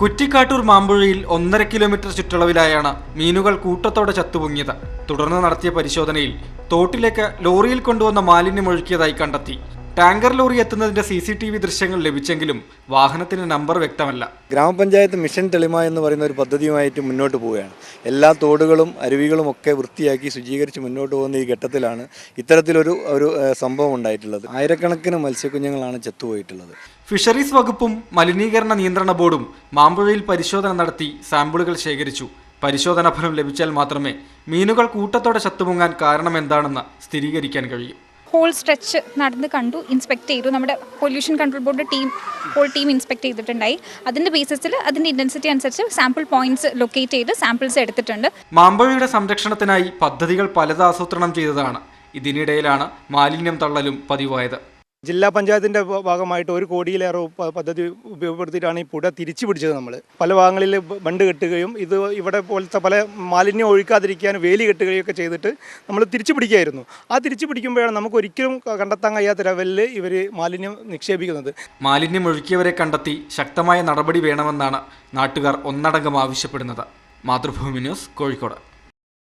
കുറ്റിക്കാട്ടൂർ മാമ്പുഴയിൽ ഒന്നര കിലോമീറ്റർ ചുറ്റളവിലായാണ് മീനുകൾ കൂട്ടത്തോടെ ചത്തുപൊങ്ങിയത്. തുടർന്ന് നടത്തിയ പരിശോധനയിൽ തോട്ടിലേക്ക് ലോറിയിൽ കൊണ്ടുവന്ന മാലിന്യം ഒഴുക്കിയതായി കണ്ടെത്തി. ടാങ്കർ ലോറി എത്തുന്നതിന്റെ സി സി ടി വി ദൃശ്യങ്ങൾ ലഭിച്ചെങ്കിലും വാഹനത്തിന് നമ്പർ വ്യക്തമല്ല. ഗ്രാമപഞ്ചായത്ത് മിഷൻ തെളിമ എന്ന് പറയുന്ന ഒരു പദ്ധതിയുമായിട്ട് മുന്നോട്ട് പോവുകയാണ്. എല്ലാ തോടുകളും അരുവികളും ഒക്കെ വൃത്തിയാക്കി ശുചീകരിച്ച് മുന്നോട്ട് പോകുന്ന ഈ ഘട്ടത്തിലാണ് ഇത്തരത്തിലൊരു ഒരു സംഭവം ഉണ്ടായിട്ടുള്ളത്. ആയിരക്കണക്കിന് മത്സ്യക്കുഞ്ഞുങ്ങളാണ് ചത്തുപോയിട്ടുള്ളത്. ഫിഷറീസ് വകുപ്പും മലിനീകരണ നിയന്ത്രണ ബോർഡും മാമ്പുഴയിൽ പരിശോധന നടത്തി സാമ്പിളുകൾ ശേഖരിച്ചു. പരിശോധനാ ഫലം ലഭിച്ചാൽ മാത്രമേ മീനുകൾ കൂട്ടത്തോടെ ചത്തുപൊങ്ങാൻ കാരണമെന്താണെന്ന് സ്ഥിരീകരിക്കാൻ കഴിയും. ഹോൾ സ്ട്രെച്ച് നടന്ന് കണ്ടു ഇൻസ്പെക്ട് ചെയ്തു. നമ്മുടെ pollution control board team whole team inspect ചെയ്തിട്ടുണ്ടായി. അതിന്റെ ബേസിസിൽ അതിന്റെ ഇന്റൻസിറ്റി അനുസരിച്ച് സാമ്പിൾ പോയിന്റ്സ് ലൊക്കേറ്റ് ചെയ്ത് സാമ്പിൾസ് എടുത്തിട്ടുണ്ട്. മാമ്പഴയുടെ സംരക്ഷണത്തിനായി പദ്ധതികൾ പലത് ആസൂത്രണം ചെയ്തതാണ്. ഇതിനിടയിലാണ് മാലിന്യം തള്ളലും പതിവായത്. ജില്ലാ പഞ്ചായത്തിന്റെ ഭാഗമായിട്ട് ഒരു കോടിയിലേറെ പദ്ധതി ഉപയോഗപ്പെടുത്തിയിട്ടാണ് ഈ പുഴ തിരിച്ചു പിടിച്ചത് നമ്മൾ പല ഭാഗങ്ങളിൽ ബണ്ട് കെട്ടുകയും ഇത് ഇവിടെ പോലത്തെ പല മാലിന്യം ഒഴിക്കാതിരിക്കാൻ വേലി കെട്ടുകയും ഒക്കെ ചെയ്തിട്ട് നമ്മൾ തിരിച്ചു പിടിക്കുകയായിരുന്നു. ആ തിരിച്ചു പിടിക്കുമ്പോഴാണ് നമുക്ക് ഒരിക്കലും കണ്ടെത്താൻ കഴിയാത്ത ലെവലിൽ ഇവർ മാലിന്യം നിക്ഷേപിക്കുന്നത്. മാലിന്യം ഒഴുക്കിയവരെ കണ്ടെത്തി ശക്തമായ നടപടി വേണമെന്നാണ് നാട്ടുകാർ ഒന്നടങ്കം ആവശ്യപ്പെടുന്നത്. മാതൃഭൂമി ന്യൂസ് കോഴിക്കോട്.